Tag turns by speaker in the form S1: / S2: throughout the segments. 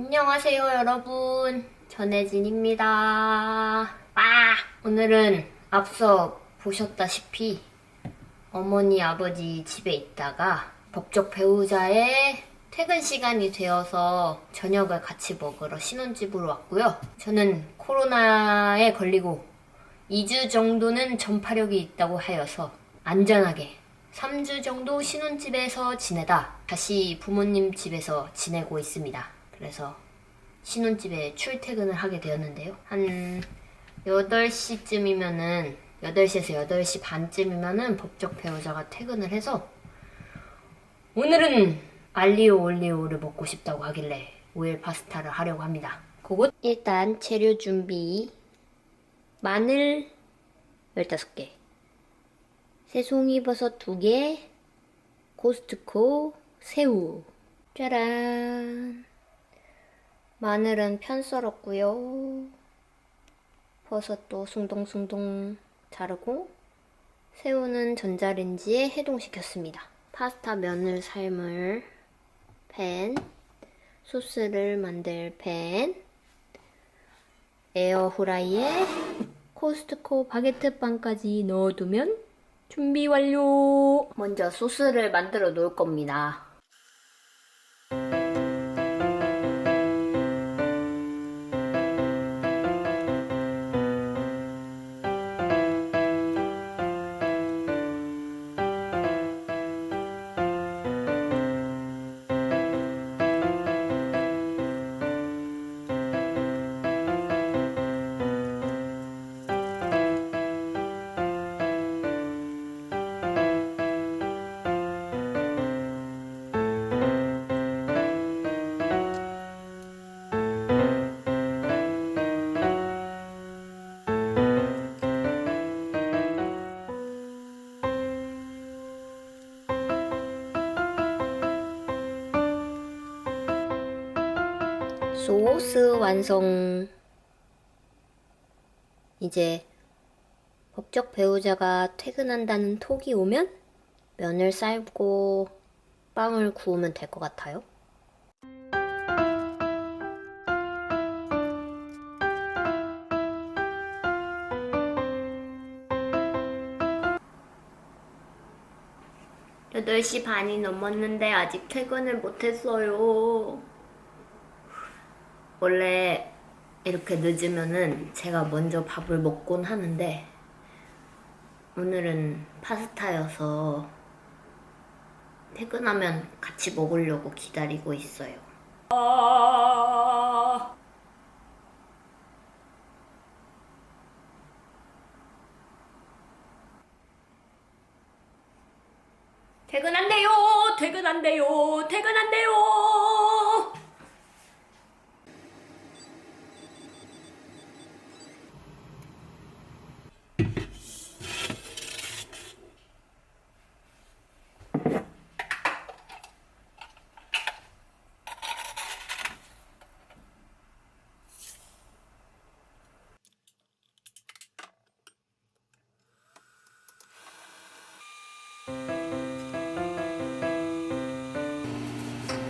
S1: 안녕하세요 여러분. 전혜진입니다. 아, 오늘은 앞서 보셨다시피 어머니 아버지 집에 있다가 법적 배우자의 퇴근 시간이 되어서 저녁을 같이 먹으러 신혼집으로 왔고요. 저는 코로나에 걸리고 2주 정도는 전파력이 있다고 하여서 안전하게 3주 정도 신혼집에서 지내다 다시 부모님 집에서 지내고 있습니다. 그래서 신혼집에 출퇴근을 하게 되었는데요. 한 8시쯤이면은 8시에서 8시 반쯤이면은 법적 배우자가 퇴근을 해서 오늘은 알리오 올리오를 먹고 싶다고 하길래 오일 파스타를 하려고 합니다. 그것 일단 재료 준비. 마늘 15개. 새송이버섯 2개. 코스트코 새우. 짜란 마늘은 편 썰었고요 버섯도 숭덩숭덩 자르고 새우는 전자레인지에 해동시켰습니다 파스타 면을 삶을 팬 소스를 만들 팬 에어후라이에 코스트코 바게트 빵까지 넣어두면 준비 완료. 먼저 소스를 만들어 놓을 겁니다. 소스 완성. 이제 법적 배우자가 퇴근한다는 톡이 오면 면을 삶고 빵을 구우면 될 것 같아요. 여덟 시 반이 넘었는데 아직 퇴근을 못했어요. 원래 이렇게 늦으면은 제가 먼저 밥을 먹곤 하는데 오늘은 파스타여서 퇴근하면 같이 먹으려고 기다리고 있어요. 퇴근한대요! 퇴근한대요! 퇴근한대요!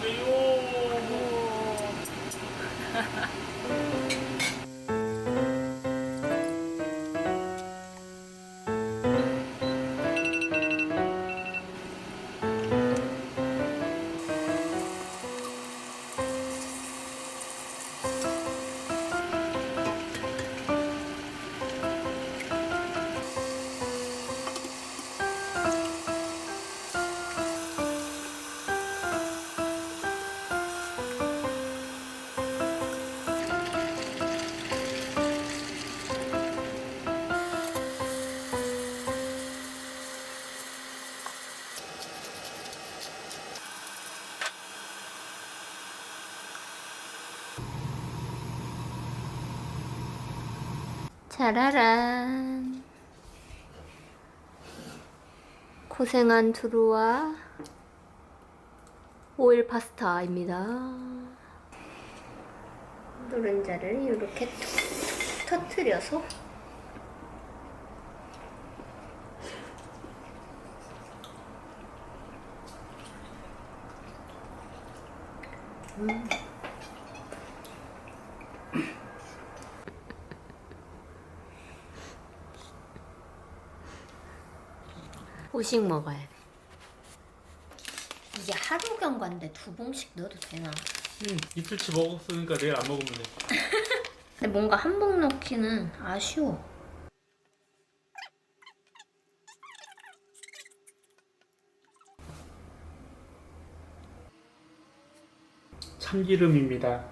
S1: kayo! 짜라란. 고생한 두루와 오일 파스타입니다. 노른자를 이렇게 터트려서 후식 먹어야 돼. 이게 하루 경과인데 두 봉씩 넣어도 되나?
S2: 응, 이틀치 먹었으니까 내일 안 먹으면 돼.
S1: 근데 뭔가 한 봉 넣기는 아쉬워.
S3: 참기름입니다.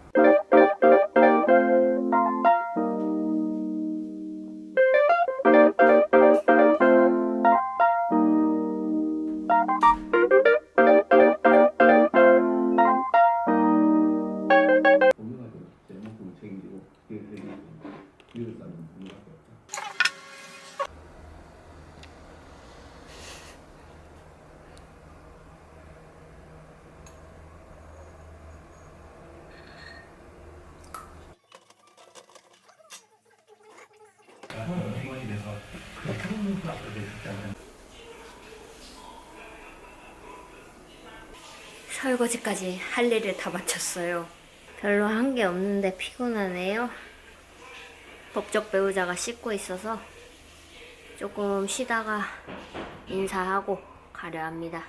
S1: 설거지까지 할 일을 다 마쳤어요. 별로 한 게 없는데 피곤하네요. 법적 배우자가 씻고 있어서 조금 쉬다가 인사하고 가려 합니다.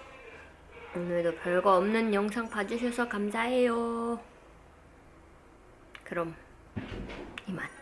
S1: 오늘도 별거 없는 영상 봐주셔서 감사해요. 그럼 이만.